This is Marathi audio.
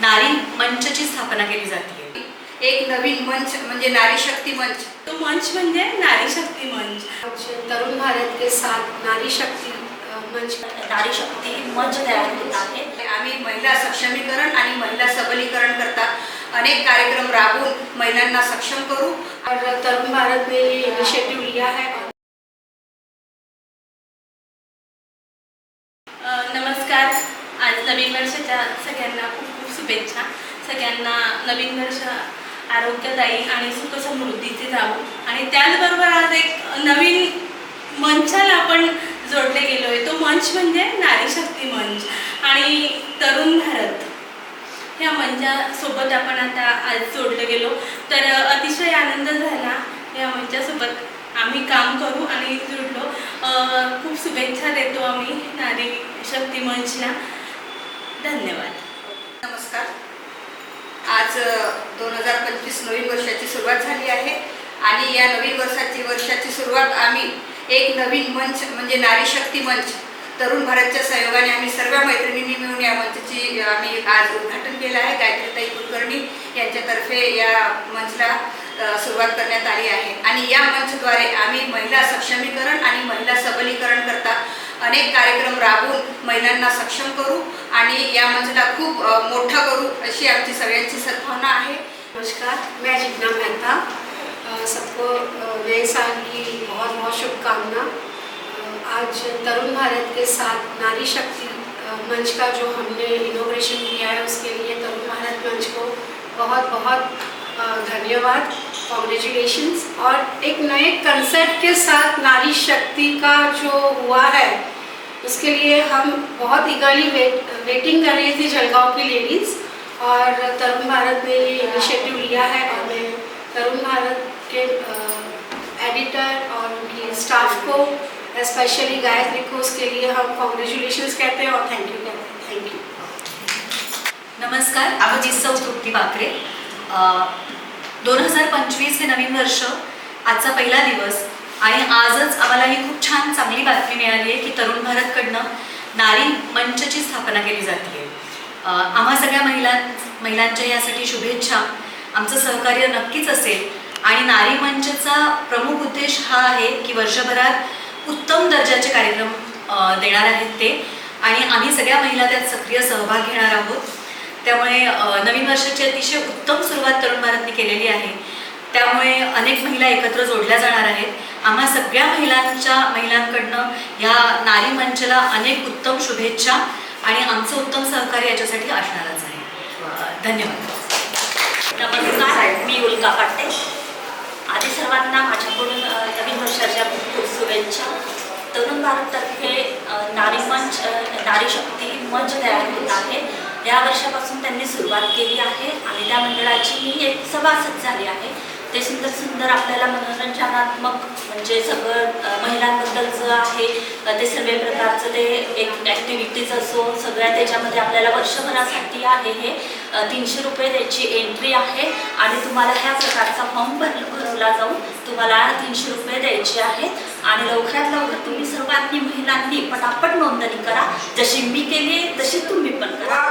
नारी मंचची स्थापना केली जाते. एक नवीन मंच म्हणजे नारी शक्ती मंच. तो मंच म्हणजे नारी शक्ती मंच. तरुण भारत के साथ नारी शक्ति मंच. नारी शक्ती मंच तयार होत आहे. आम्ही महिला सक्षमीकरण आणि महिला सबलीकरण करता. अनेक कार्यक्रम राबवून महिलांना सक्षम करू. और तरुण भारत ने इनिशिएटिव लिया है. नमस्कार. आज नवीन वर्षाच्या सगळ्यांना शुभेच्छा. सगळ्यांना नवीन वर्ष आरोग्यदायी आणि सुखसमृद्धीचे जावं. आणि त्याचबरोबर आज एक नवीन मंचाला आपण जोडले गेलो आहे तो मंच म्हणजे नारी शक्ती मंच आणि तरुण भारत. या मंचासोबत आपण आता आज जोडले गेलो. तर अतिशय आनंद झाला या मंचासोबत. आम्ही काम करू आणि जुडलो. खूप शुभेच्छा देतो आम्ही नारी शक्ती मंचला धन्यवाद नमस्कार आज दोन हजार पंचवीस नवीन वर्षाची सुरुवात झाली आहे. आणि या नवीन वर्षाची वर्षाची सुरुवात आम्ही एक नवीन मंच म्हणजे नारी शक्ती मंच तरुण भारतच्या सहयोगाने आम्ही सर्व मैत्रिणींनी मिळून या मंचची आम्ही आज उद्घाटन केलं आहे. गायत्रीताई कुलकर्णी यांच्यातर्फे या मंचला सुरुवात करण्यात आली आहे. आणि या मंचद्वारे आम्ही महिला सक्षमीकरण आणि महिला सबलीकरण करता अनेक कार्यक्रम राबवून महिलांना सक्षम करू आणि या मंचला खूप अ, मोठं करू अशी आमची सगळ्यांची सद्भावना आहे. नमस्कार मैं जिग्ना मेहता. सबको नए साल की बहुत बहुत शुभकामना. आज तरुण भारत के साथ नारी शक्ति मंच का जो हमने इनोग्रेशन किया है उसके लिए तरुण भारत मंच को बहुत बहुत धन्यवाद कॉन्ग्रेचुलेशंस और एक नए कंसेप्ट के साथ नारी शक्ति का जो हुआ है उसके लिए हम बहुत ईगरली वेट वेटिंग कर रही थी जलगांव की लेडीज़ और तरुण भारत ने ये इनिशिएटिव लिया है और मैं तरुण भारत के एडिटर और उनकी स्टाफ को स्पेशली गायत्री को उसके लिए हम कॉन्ग्रेचुलेशन कहते हैं और थैंक यू कहते हैं। थैंक यू नमस्कार आमची सौ तृप्ती बाकरे। दोन हजार पंचवीस हे नवीन वर्ष आजचा पहिला दिवस. आणि आजच आम्हाला ही खूप छान चांगली बातमी मिळाली आहे की तरुण भारतकडनं नारी मंचची स्थापना केली जाते. आम्हा सगळ्या महिलां महिलांच्या यासाठी शुभेच्छा. आमचं सहकार्य नक्कीच असेल. आणि नारी मंचचा प्रमुख उद्देश हा आहे की वर्षभरात उत्तम दर्जाचे कार्यक्रम देणार आहेत ते. आणि आम्ही सगळ्या महिला त्यात सक्रिय सहभाग घेणार आहोत. त्यामुळे नवीन वर्षाची अतिशय उत्तम सुरुवात तरुण भारतने केलेली आहे. त्यामुळे अनेक महिला एकत्र जोडल्या जाणार आहेत. आम्हा सगळ्या महिलांच्या महिलांकडनं ह्या नारी मंचला अनेक उत्तम शुभेच्छा आणि आमचं उत्तम सहकार्य याच्यासाठी असणारच आहे. धन्यवाद. नमस्कार मी उल्का पाटे आधी सर्वांना माझ्याकडून नवीन वर्षाच्या खूप खूप शुभेच्छा. तरुण भारततर्फे नारी मंच नारी शक्ती मंच तयार होत आहे. या वर्षापासून त्यांनी सुरुवात केली आहे आणि त्या मंडळाची मी एक सभासद झाली आहे. ते सुंदर सुंदर आपल्याला मनोरंजनात्मक म्हणजे सगळं महिलांबद्दलचं आहे ते सर्व प्रकारचं ते एक ॲक्टिव्हिटीज असो सगळ्या त्याच्यामध्ये आपल्याला वर्षभरासाठी आहे हे. तीनशे रुपये त्याची एंट्री आहे आणि तुम्हाला ह्या प्रकारचा फॉर्म भर भरवला जाऊन तुम्हाला तीनशे रुपये द्यायचे आहेत. आणि लवकरात लवकर तुम्ही सर्वांनी महिलांनी पटापट नोंदणी करा. जशी मी केली तशी तुम्ही पण करा.